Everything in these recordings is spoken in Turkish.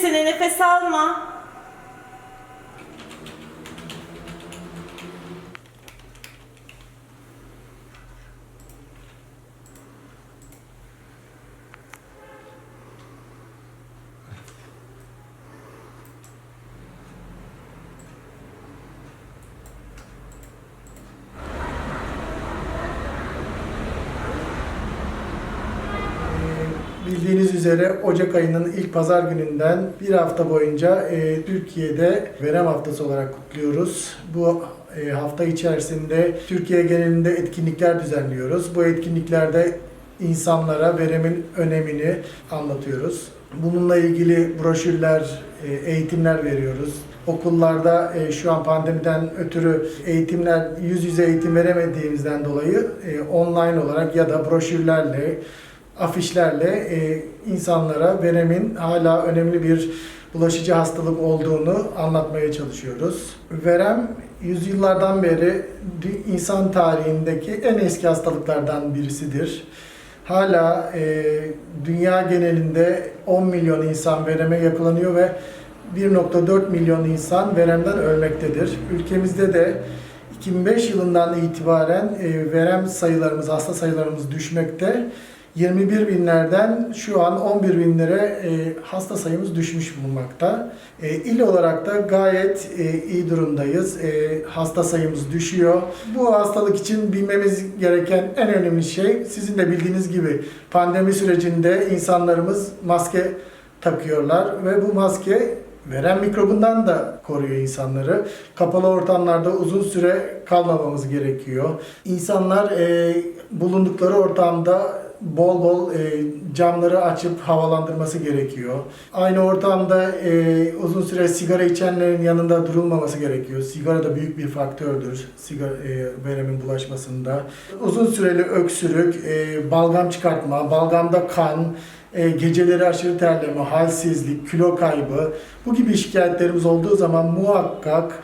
nefesini nefes alma. Bildiğiniz üzere Ocak ayının ilk pazar gününden bir hafta boyunca e, Türkiye'de verem haftası olarak kutluyoruz. Bu e, hafta içerisinde Türkiye genelinde etkinlikler düzenliyoruz. Bu etkinliklerde insanlara veremin önemini anlatıyoruz. Bununla ilgili broşürler, e, eğitimler veriyoruz. Okullarda e, şu an pandemiden ötürü eğitimler yüz yüze eğitim veremediğimizden dolayı e, online olarak ya da broşürlerle afişlerle e, insanlara veremin hala önemli bir bulaşıcı hastalık olduğunu anlatmaya çalışıyoruz. Verem yüzyıllardan beri insan tarihindeki en eski hastalıklardan birisidir. Hala e, dünya genelinde 10 milyon insan vereme yakalanıyor ve 1.4 milyon insan veremden ölmektedir. Ülkemizde de 2005 yılından itibaren e, verem sayılarımız, hasta sayılarımız düşmekte. 21 binlerden şu an 11 binlere hasta sayımız düşmüş bulunmakta. E, il olarak da gayet e, iyi durumdayız. E, hasta sayımız düşüyor. Bu hastalık için bilmemiz gereken en önemli şey sizin de bildiğiniz gibi pandemi sürecinde insanlarımız maske takıyorlar ve bu maske Verem mikrobundan da koruyor insanları. Kapalı ortamlarda uzun süre kalmamamız gerekiyor. İnsanlar e, bulundukları ortamda bol bol e, camları açıp havalandırması gerekiyor. Aynı ortamda e, uzun süre sigara içenlerin yanında durulmaması gerekiyor. Sigara da büyük bir faktördür sigara e, veremin bulaşmasında. Uzun süreli öksürük, e, balgam çıkartma, balgamda kan, e, geceleri aşırı terleme, halsizlik, kilo kaybı bu gibi şikayetlerimiz olduğu zaman muhakkak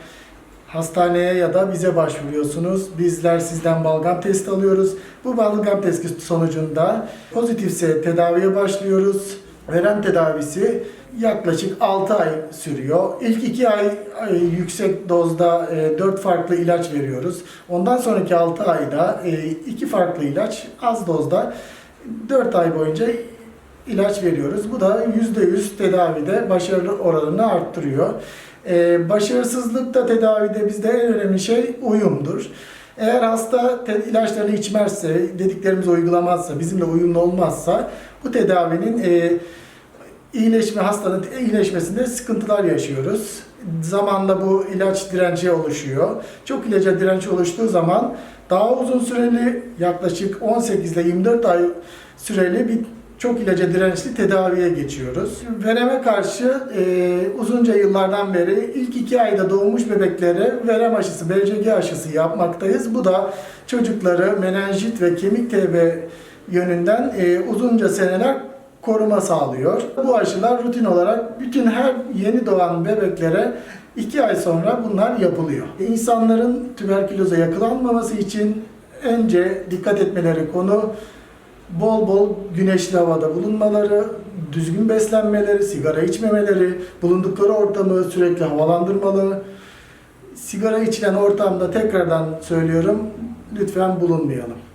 hastaneye ya da bize başvuruyorsunuz. Bizler sizden balgam testi alıyoruz. Bu balgam testi sonucunda pozitifse tedaviye başlıyoruz. Verem tedavisi yaklaşık 6 ay sürüyor. İlk 2 ay, yüksek dozda 4 farklı ilaç veriyoruz. Ondan sonraki 6 ayda 2 farklı ilaç az dozda 4 ay boyunca ilaç veriyoruz. Bu da %100 tedavide başarı oranını arttırıyor. Ee, başarısızlıkta tedavide bizde en önemli şey uyumdur. Eğer hasta ilaçlarını içmezse, dediklerimizi uygulamazsa, bizimle uyumlu olmazsa bu tedavinin e, iyileşme hastanın iyileşmesinde sıkıntılar yaşıyoruz. Zamanla bu ilaç direnci oluşuyor. Çok ilaca direnç oluştuğu zaman daha uzun süreli yaklaşık 18 ile 24 ay süreli bir çok ilaca dirençli tedaviye geçiyoruz. Vereme karşı e, uzunca yıllardan beri ilk iki ayda doğmuş bebeklere verem aşısı, BCG aşısı yapmaktayız. Bu da çocukları menenjit ve kemik TB yönünden e, uzunca seneler koruma sağlıyor. Bu aşılar rutin olarak bütün her yeni doğan bebeklere 2 ay sonra bunlar yapılıyor. İnsanların tüberküloza yakalanmaması için önce dikkat etmeleri konu bol bol güneşli havada bulunmaları, düzgün beslenmeleri, sigara içmemeleri, bulundukları ortamı sürekli havalandırmalı. Sigara içilen ortamda tekrardan söylüyorum lütfen bulunmayalım.